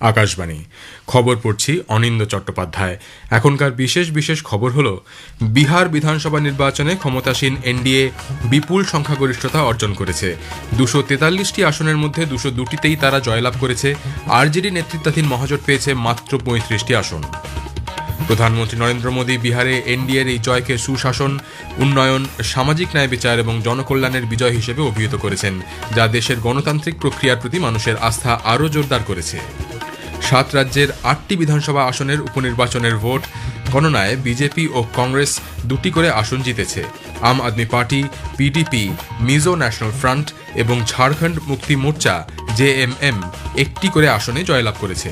আকাশবাণী। খবর পড়ছি অনিন্দ চট্টোপাধ্যায়। এখনকার বিশেষ বিশেষ খবর হলো, বিহার বিধানসভা নির্বাচনে ক্ষমতাসীন এনডিএ বিপুল সংখ্যাগরিষ্ঠতা অর্জন করেছে। দুশো তেতাল্লিশটি আসনের মধ্যে দুশো দুটিতেই তারা জয়লাভ করেছে। আরজেডি নেতৃত্বাধীন মহাজোট পেয়েছে মাত্র পঁয়ত্রিশটি আসন। প্রধানমন্ত্রী নরেন্দ্র মোদী বিহারে এনডিএর এই জয়কে সুশাসন, উন্নয়ন, সামাজিক ন্যায় বিচার এবং জনকল্যাণের বিজয় হিসেবে অভিহিত করেছেন, যা দেশের গণতান্ত্রিক প্রক্রিয়ার প্রতি মানুষের আস্থা আরও জোরদার করেছে। সাত রাজ্যের আটটি বিধানসভা আসনের উপনির্বাচনের ভোট গণনায় বিজেপি ও কংগ্রেস দুটি করে আসন জিতেছে। Aam Aadmi Party PDP Mizo National Front এবং ঝাড়খণ্ড মুক্তি মোর্চা জেএমএম একটি করে আসনে জয়লাভ করেছে।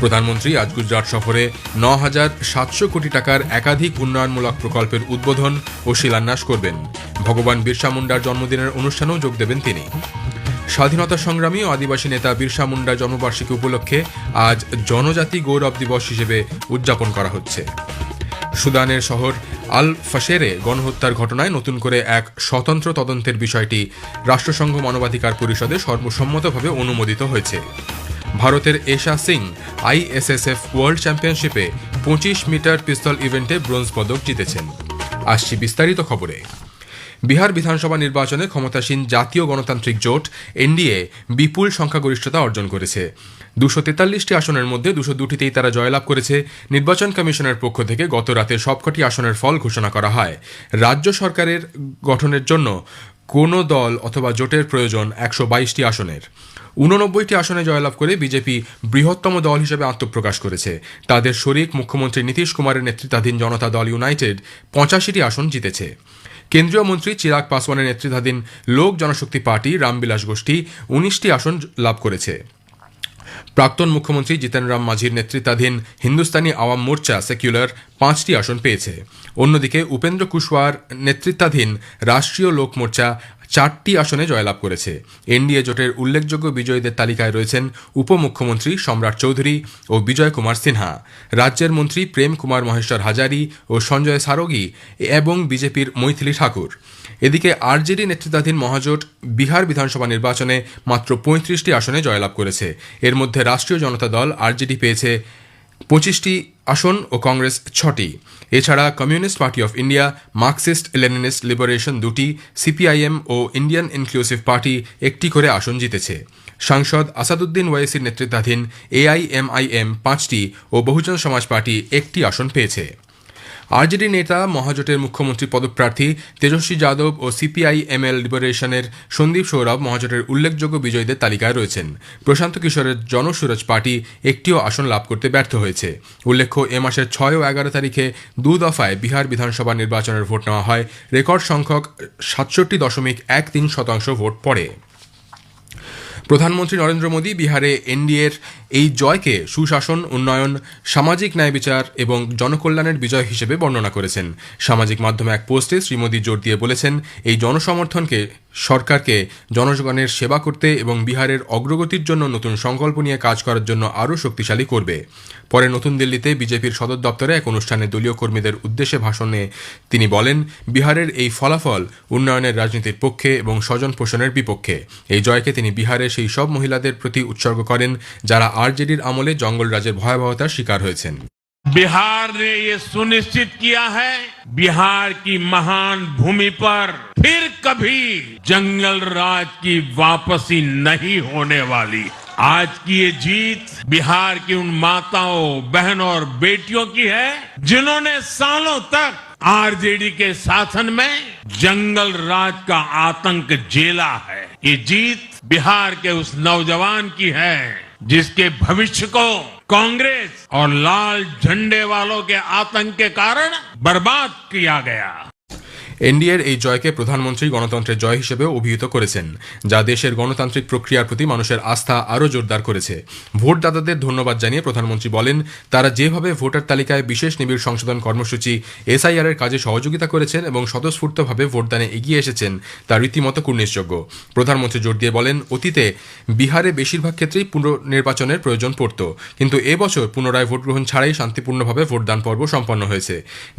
প্রধানমন্ত্রী আজ গুজরাট সফরে ন হাজার সাতশো কোটি টাকার একাধিক উন্নয়নমূলক প্রকল্পের উদ্বোধন ও শিলান্যাস করবেন। ভগবান বিরসা মুন্ডার জন্মদিনের অনুষ্ঠানেও যোগ দেবেন তিনি। স্বাধীনতা সংগ্রামী ও আদিবাসী নেতা বিরসা মুন্ডা জন্মবার্ষিকী উপলক্ষে আজ জনজাতি গৌরব দিবস হিসেবে উদযাপন করা হচ্ছে। সুদানের শহর আল ফাশেরে গণহত্যার ঘটনায় নতুন করে এক স্বতন্ত্র তদন্তের বিষয়টি রাষ্ট্রসংঘ মানবাধিকার পরিষদে সর্বসম্মতভাবে অনুমোদিত হয়েছে। ভারতের এশা সিং আইএসএসএফ ওয়ার্ল্ড চ্যাম্পিয়নশিপে পঁচিশ মিটার পিস্তল ইভেন্টে ব্রোঞ্জ পদক জিতেছেন। আসছি বিস্তারিত খবরে। বিহার বিধানসভা নির্বাচনে ক্ষমতাসীন জাতীয় গণতান্ত্রিক জোট, এনডিএ, বিপুল সংখ্যাগরিষ্ঠতা অর্জন করেছে। দুশো তেতাল্লিশটি আসনের মধ্যে দুশো দুটিতেই তারা জয়লাভ করেছে। নির্বাচন কমিশনের পক্ষ থেকে গত রাতে সবকটি আসনের ফল ঘোষণা করা হয়। রাজ্য সরকারের গঠনের জন্য কোনো দল অথবা জোটের প্রয়োজন একশো বাইশটি আসনের। উননব্বইটি আসনে জয়লাভ করে বিজেপি বৃহত্তম দল হিসেবে আত্মপ্রকাশ করেছে। তাদের শরিক মুখ্যমন্ত্রী নীতিশ কুমারের নেতৃত্বাধীন জনতা দল ইউনাইটেড পঁচাশিটি আসন জিতেছে। কেন্দ্রীয় মন্ত্রী চিরাগ পাসওয়ানের নেতৃত্বাধীন লোক জনশক্তি পার্টি রামবিলাস গোষ্ঠী উনিশটি আসন লাভ করেছে। প্রাক্তন মুখ্যমন্ত্রী জিতেন রাম মাঝির নেতৃত্বাধীন হিন্দুস্তানি আওয়াম মোর্চা সেকুলার পাঁচটি আসন পেয়েছে। অন্যদিকে উপেন্দ্র কুশওয়ার নেতৃত্বাধীন রাষ্ট্রীয় লোক মোর্চা চারটি আসনে জয়লাভ করেছে। এনডিএ জোটের উল্লেখযোগ্য বিজয়ীদের তালিকায় রয়েছেন উপমুখ্যমন্ত্রী সম্রাট চৌধুরী ও বিজয় কুমার সিনহা। রাজ্যের মন্ত্রী প্রেম কুমার মহেশ্বর হাজারি ও সঞ্জয় সারোগি এবং বিজেপির মৈথিলী ঠাকুর। এদিকে আরজেডি নেতৃত্বাধীন মহাজোট বিহার বিধানসভা নির্বাচনে মাত্র পঁয়ত্রিশটি আসনে জয়লাভ করেছে। এর মধ্যে রাষ্ট্রীয় জনতা দল আরজেডি পেয়েছে পঁচিশটি আসন ও কংগ্রেস ছটি। এছাড়া Communist Party of India, Marxist Leninist Liberation দুটি, সিপিআইএম ও ইন্ডিয়ান ইনক্লুসিভ পার্টি একটি করে আসন জিতেছে। সাংসদ আসাদুদ্দিন ওয়াইসির নেতৃত্বাধীন এআইএমআইএম পাঁচটি ও বহুজন সমাজ পার্টি একটি আসন পেয়েছে। আরজেডি নেতা, মহাজোটের মুখ্যমন্ত্রী পদপ্রার্থী তেজস্বী যাদব ও সিপিআই এমএল লিবারেশনের সন্দীপ সৌরভ মহাজোটের উল্লেখযোগ্য বিজয়ীদের তালিকায় রয়েছেন। প্রশান্ত কিশোরের জনসুরজ পার্টি একটিও আসন লাভ করতে ব্যর্থ হয়েছে। উল্লেখ্য, এ মাসের ছয় ও এগারো তারিখে দু দফায় বিহার বিধানসভা নির্বাচনের ভোট নেওয়া হয়। রেকর্ড সংখ্যক সাতষট্টি দশমিক এক তিন শতাংশ ভোট পড়ে। প্রধানমন্ত্রী নরেন্দ্র মোদী বিহারে এনডিএর এই জয়কে সুশাসন, উন্নয়ন, সামাজিক ন্যায় বিচার এবং জনকল্যাণের বিজয় হিসেবে বর্ণনা করেছেন। সামাজিক মাধ্যমে এক পোস্টে শ্রী মোদী জোর দিয়ে বলেছেন, এই জনসমর্থনকে সরকারকে জনগণের সেবা করতে এবং বিহারের অগ্রগতির জন্য নতুন সংকল্প নিয়ে কাজ করার জন্য আরও শক্তিশালী করবে। পরে নতুন দিল্লিতে বিজেপির সদর দপ্তরে এক অনুষ্ঠানে দলীয় কর্মীদের উদ্দেশ্যে ভাষণে তিনি বলেন, বিহারের এই ফলাফল উন্নয়নের রাজনীতির পক্ষে এবং স্বজন পোষণের বিপক্ষে। এই জয়কে তিনি বিহারের সেই সব মহিলাদের প্রতি উৎসর্গ করেন যারা আরজেডির আমলে জঙ্গল রাজের ভয়াবহতার শিকার হয়েছেন। बिहार ने ये सुनिश्चित किया है, बिहार की महान भूमि पर फिर कभी जंगल राज की वापसी नहीं होने वाली। आज की ये जीत बिहार की उन माताओं, बहनों और बेटियों की है, जिन्होंने सालों तक आरजेडी के शासन में जंगल राज का आतंक झेला है। ये जीत बिहार के उस नौजवान की है। जिसके भविष्य को कांग्रेस और लाल झंडे वालों के आतंक के कारण बर्बाद किया गया। এনডিএর এই জয়কে প্রধানমন্ত্রী গণতন্ত্রের জয় হিসেবে অভিহিত করেছেন, যা দেশের গণতান্ত্রিক প্রক্রিয়ার প্রতি মানুষের আস্থা আরও জোরদার করেছে। ভোটদাতাদের ধন্যবাদ জানিয়ে প্রধানমন্ত্রী বলেন, তারা যেভাবে ভোটার তালিকায় বিশেষ নিবিড় সংশোধন কর্মসূচি এসআইআর এর কাজে সহযোগিতা করেছেন এবং স্বতঃস্ফূর্তভাবে ভোটদানে এগিয়ে এসেছেন, তা রীতিমতো কুর্নিশযোগ্য। প্রধানমন্ত্রী জোর দিয়ে বলেন, অতীতে বিহারে বেশিরভাগ ক্ষেত্রেই পুনর্নির্বাচনের প্রয়োজন পড়ত, কিন্তু এবছর পুনরায় ভোট গ্রহণ ছাড়াই শান্তিপূর্ণভাবে ভোটদান পর্ব সম্পন্ন হয়েছে।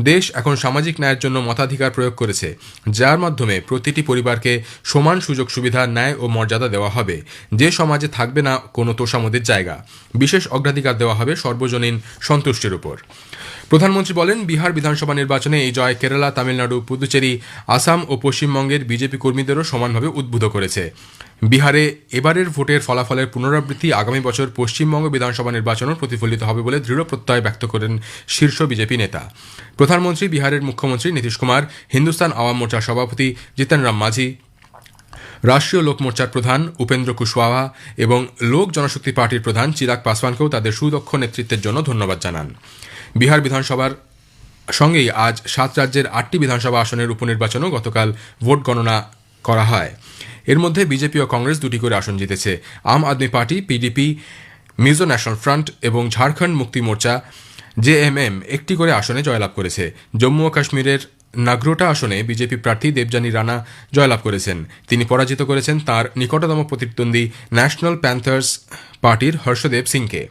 দেশ এখন সামাজিক ন্যায়ের জন্য মতাধিকার প্রয়োগ করেছে। করেছে, যার মাধ্যমে প্রতিটি পরিবারকে সমান সুযোগ, সুবিধা, ন্যায় ও মর্যাদা দেওয়া হবে। যে সমাজে থাকবে না, কোনো তোষামোদের জায়গা। বিশেষ অগ্রাধিকার দেওয়া হবে সর্বজনীন সন্তুষ্টির উপর। প্রধানমন্ত্রী বলেন, বিহার বিধানসভা নির্বাচনে এই জয় কেরালা, তামিলনাড়ু, পুদুচেরি, আসাম ও পশ্চিমবঙ্গের বিজেপি কর্মীদেরও সমানভাবে উদ্বুদ্ধ করেছে। বিহারে এবারের ভোটের ফলাফলের পুনরাবৃত্তি আগামী বছর পশ্চিমবঙ্গ বিধানসভা নির্বাচনও প্রতিফলিত হবে বলে দৃঢ় প্রত্যয় ব্যক্ত করেন শীর্ষ বিজেপি নেতা। প্রধানমন্ত্রী, বিহারের মুখ্যমন্ত্রী নীতিশ কুমার, হিন্দুস্তান আওয়াম মোর্চার সভাপতি জিতেন রাম মাঝি, রাষ্ট্রীয় লোক মোর্চার প্রধান উপেন্দ্র কুশওয়াহা এবং লোক জনশক্তি পার্টির প্রধান চিরাগ পাসওয়ানকেও তাদের সুদক্ষ নেতৃত্বের জন্য ধন্যবাদ জানান। বিহার বিধানসভার সঙ্গেই আজ সাত রাজ্যের আটটি বিধানসভা আসনের উপনির্বাচনও গতকাল ভোট গণনা করা হয়। এর মধ্যে বিজেপি ও কংগ্রেস দুটি করে আসন জিতেছে। Aam Aadmi Party, PDP, Mizo National Front এবং ঝাড়খণ্ড মুক্তি মোর্চা জেএমএম একটি করে আসনে জয়লাভ করেছে। জম্মু ও কাশ্মীরের নাগরোটা আসনে বিজেপি প্রার্থী দেবযানী রানা জয়লাভ করেছেন। তিনি পরাজিত করেছেন তার নিকটতম প্রতিদ্বন্দ্বী ন্যাশনাল প্যান্থার্স পার্টির হর্ষদেব সিংকে।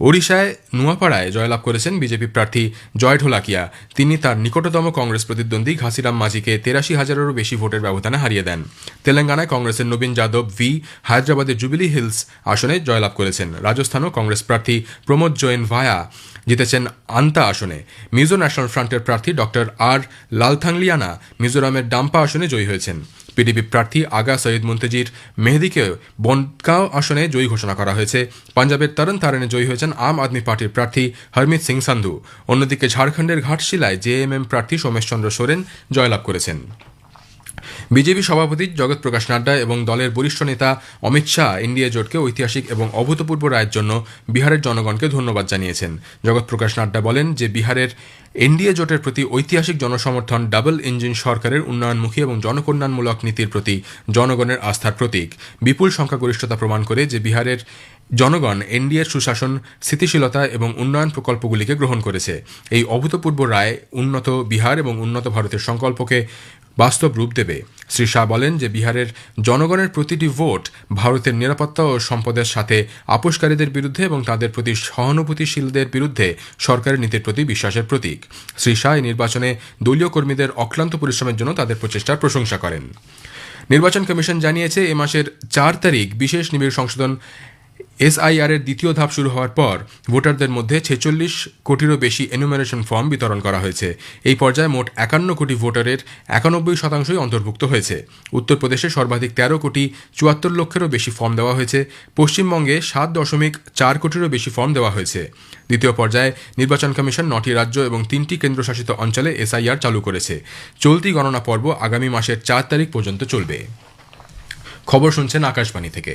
ওড়িশায় নুয়াপাড়ায় জয়লাভ করেছেন বিজেপি প্রার্থী জয় ঢোলাকিয়া। তিনি তার নিকটতম কংগ্রেস প্রতিদ্বন্দ্বী ঘাসিরাম মাঝিকে তেরাশি হাজারেরও বেশি ভোটের ব্যবধানে হারিয়ে দেন। তেলেঙ্গানায় কংগ্রেসের নবীন যাদব ভি, হায়দ্রাবাদের জুবিলি হিলস আসনে জয়লাভ করেছেন। রাজস্থানও কংগ্রেস প্রার্থী প্রমোদ জৈন ভায়া জিতেছেন আন্তা আসনে। মিজো ন্যাশনাল ফ্রন্টের প্রার্থী ডক্টর আর লালথাংলিয়ানা মিজোরামের ডাম্পা আসনে জয়ী হয়েছেন। পিডিপি প্রার্থী আগা সৈয়দ মুন্তেজির মেহেদিকে বনগাঁও আসনে জয়ী ঘোষণা করা হয়েছে। পাঞ্জাবের তরণ তারণে জয়ী হয়েছেন আম আদমি পার্টির প্রার্থী হরমিত সিং সান্ধু। অন্যদিকে ঝাড়খণ্ডের ঘাটশিলায় জেএমএম প্রার্থী সোমেশ চন্দ্র সোরেন জয়লাভ করেছেন। বিজেপি সভাপতি জগৎ প্রকাশ নাড্ডা এবং দলের বরিষ্ঠ নেতা অমিত শাহ এনডিএ জোটকে ঐতিহাসিক এবং অভূতপূর্ব রায়ের জন্য বিহারের জনগণকে ধন্যবাদ জানিয়েছেন। জগৎ প্রকাশ নাড্ডা বলেন যে, বিহারের এনডিএ জোটের প্রতি ঐতিহাসিক জনসমর্থন ডাবল ইঞ্জিন সরকারের উন্নয়নমুখী এবং জনকল্যাণমূলক নীতির প্রতি জনগণের আস্থার প্রতীক। বিপুল সংখ্যাগরিষ্ঠতা প্রমাণ করে যে, বিহারের জনগণ এনডিএর সুশাসন, স্থিতিশীলতা এবং উন্নয়ন প্রকল্পগুলিকে গ্রহণ করেছে। এই অভূতপূর্ব রায় উন্নত বিহার এবং উন্নত ভারতের সংকল্পকে বাস্তব রূপ দেবে। শ্রী শাহ বলেন যে বিহারের জনগণের প্রতিটি ভোট ভারতের নিরাপত্তা ও সম্পদের সাথে আপোষকারীদের বিরুদ্ধে এবং তাদের প্রতি সহানুভূতিশীলদের বিরুদ্ধে সরকারের নীতির প্রতি বিশ্বাসের প্রতীক। শ্রী শাহ এই নির্বাচনে দলীয় কর্মীদের অক্লান্ত পরিশ্রমের জন্য তাদের প্রচেষ্টার প্রশংসা করেন। নির্বাচন কমিশন জানিয়েছে, এ মাসের চার তারিখ বিশেষ নিবিড় সংশোধন এসআইআর এর দ্বিতীয় ধাপ শুরু হওয়ার পর ভোটারদের মধ্যে ছেচল্লিশ কোটিরও বেশি এনুমারেশন ফর্ম বিতরণ করা হয়েছে। এই পর্যায়ে মোট একান্ন কোটি ভোটারের একানব্বই শতাংশই অন্তর্ভুক্ত হয়েছে। উত্তরপ্রদেশে সর্বাধিক তেরো কোটি চুয়াত্তর লক্ষেরও বেশি ফর্ম দেওয়া হয়েছে। পশ্চিমবঙ্গে সাত দশমিক চার কোটিরও বেশি ফর্ম দেওয়া হয়েছে। দ্বিতীয় পর্যায়ে নির্বাচন কমিশন নটি রাজ্য এবং তিনটি কেন্দ্রশাসিত অঞ্চলে এসআইআর চালু করেছে। চলতি গণনা পর্ব আগামী মাসের চার তারিখ পর্যন্ত চলবে। খবর শুনছেন আকাশবাণী থেকে।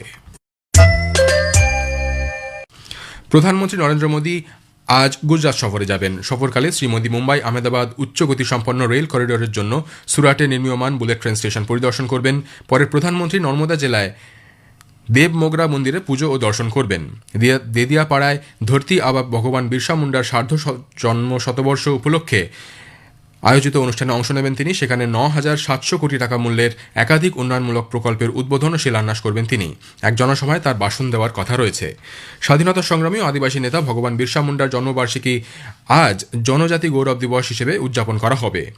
প্রধানমন্ত্রী নরেন্দ্র মোদী আজ গুজরাট সফরে যাবেন। সফরকালে শ্রী মোদী মুম্বাই আহমেদাবাদ উচ্চ গতিসম্পন্ন রেল করিডোরের জন্য সুরাটে নির্মীয়মান বুলেট ট্রেন স্টেশন পরিদর্শন করবেন। পরে প্রধানমন্ত্রী নর্মদা জেলায় দেব মোগরা মন্দিরে পুজো ও দর্শন করবেন। দিয়া- দেদিয়াপাড়ায় ধরতি আবা ভগবান বিরসা মুন্ডার সার্ধ জন্ম শতবর্ষ উপলক্ষে আয়োজিত অনুষ্ঠানে অংশ নেবেন তিনি। সেখানে ন হাজার সাতশো কোটি টাকা মূল্যের একাধিক উন্নয়নমূলক প্রকল্পের উদ্বোধন ও শিলান্যাস করবেন তিনি। এক জনসভায় তার বাসন দেওয়ার কথা রয়েছে। স্বাধীনতা সংগ্রামী আদিবাসী নেতা ভগবান বিরসা মুন্ডার জন্মবার্ষিকী আজ জনজাতি গৌরব দিবস হিসেবে উদযাপন করা হবে।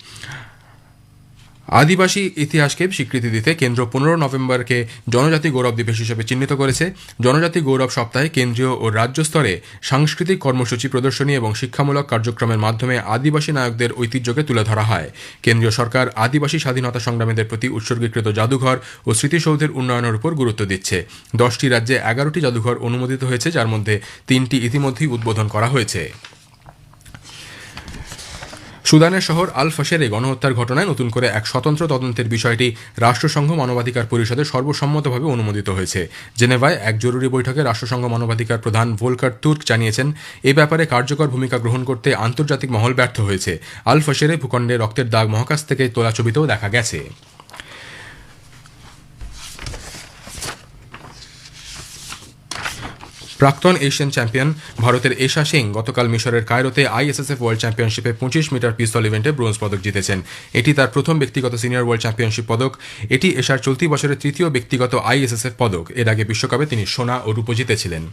আদিবাসী ইতিহাসকে স্বীকৃতি দিতে কেন্দ্র পনেরো নভেম্বরকে জনজাতি গৌরব দিবস হিসেবে চিহ্নিত করেছে। জনজাতি গৌরব সপ্তাহে কেন্দ্রীয় ও রাজ্য স্তরে সাংস্কৃতিক কর্মসূচি প্রদর্শনী এবং শিক্ষামূলক কার্যক্রমের মাধ্যমে আদিবাসী নায়কদের ঐতিহ্যকে তুলে ধরা হয়। কেন্দ্রীয় সরকার আদিবাসী স্বাধীনতা সংগ্রামীদের প্রতি উৎসর্গীকৃত জাদুঘর ও স্মৃতিসৌধের উন্নয়নের উপর গুরুত্ব দিচ্ছে। দশটি রাজ্যে এগারোটি জাদুঘর অনুমোদিত হয়েছে, যার মধ্যে তিনটি ইতিমধ্যেই উদ্বোধন করা হয়েছে। সুদানের শহর আল এই গণহত্যার ঘটনায় নতুন করে এক স্বতন্ত্র তদন্তের বিষয়টি রাষ্ট্রসংঘ মানবাধিকার পরিষদে সর্বসম্মতভাবে অনুমোদিত হয়েছে। জেনেভায় এক জরুরি বৈঠকে রাষ্ট্রসংঘ মানবাধিকার প্রধান ভোলকার তুর্ক জানিয়েছেন, এ ব্যাপারে কার্যকর ভূমিকা গ্রহণ করতে আন্তর্জাতিক মহল ব্যর্থ হয়েছে। আল ফাশেরে ভূখণ্ডে রক্তের দাগ মহাকাশ থেকে তোলা ছবিতেও দেখা গেছে। প্রাক্তন এশিয়ান চ্যাম্পিয়ন ভারতের এশা সিং গতকাল মিশরের কায়রোতে আইএসএসএফ ওয়ার্ল্ড চ্যাম্পিয়নশিপে পঁচিশ মিটার পিস্তল ইভেন্টে ব্রোঞ্জ পদক জিতেছেন। এটি তার প্রথম ব্যক্তিগত সিনিয়র ওয়ার্ল্ড চ্যাম্পিয়নশিপ পদক। এটি এশার চলতি বছরের তৃতীয় ব্যক্তিগত আইএসএসএফ পদক। এর আগে বিশ্বকাপে তিনি সোনা ও রূপো জিতেছিলেন।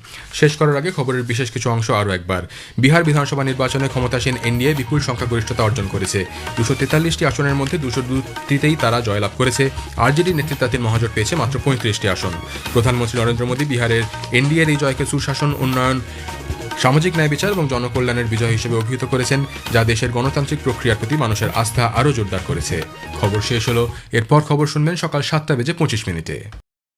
শেষ করার আগে খবরের বিশেষ কিছু অংশ আরও একবার। বিহার বিধানসভা নির্বাচনে ক্ষমতাসীন এনডিএ বিপুল সংখ্যাগরিষ্ঠতা অর্জন করেছে। দুশো তেতাল্লিশটি আসনের মধ্যে দুশো দুটিতেই তারা জয়লাভ করেছে। আরজেডি নেতৃত্বাধীন মহাজোট পেয়েছে মাত্র পঁয়ত্রিশটি আসন। প্রধানমন্ত্রী নরেন্দ্র মোদী বিহারের এনডিএর এই জয়কে সুশাসন, উন্নয়ন, সামাজিক ন্যায় বিচার এবং জনকল্যাণের বিজয় হিসেবে অভিহিত করেছেন, যা দেশের গণতান্ত্রিক প্রক্রিয়ার প্রতি মানুষের আস্থা আরও জোরদার করেছে। খবর শেষ হল, এরপর খবর শুনবেন সকাল সাতটা বেজে পঁচিশ মিনিটে।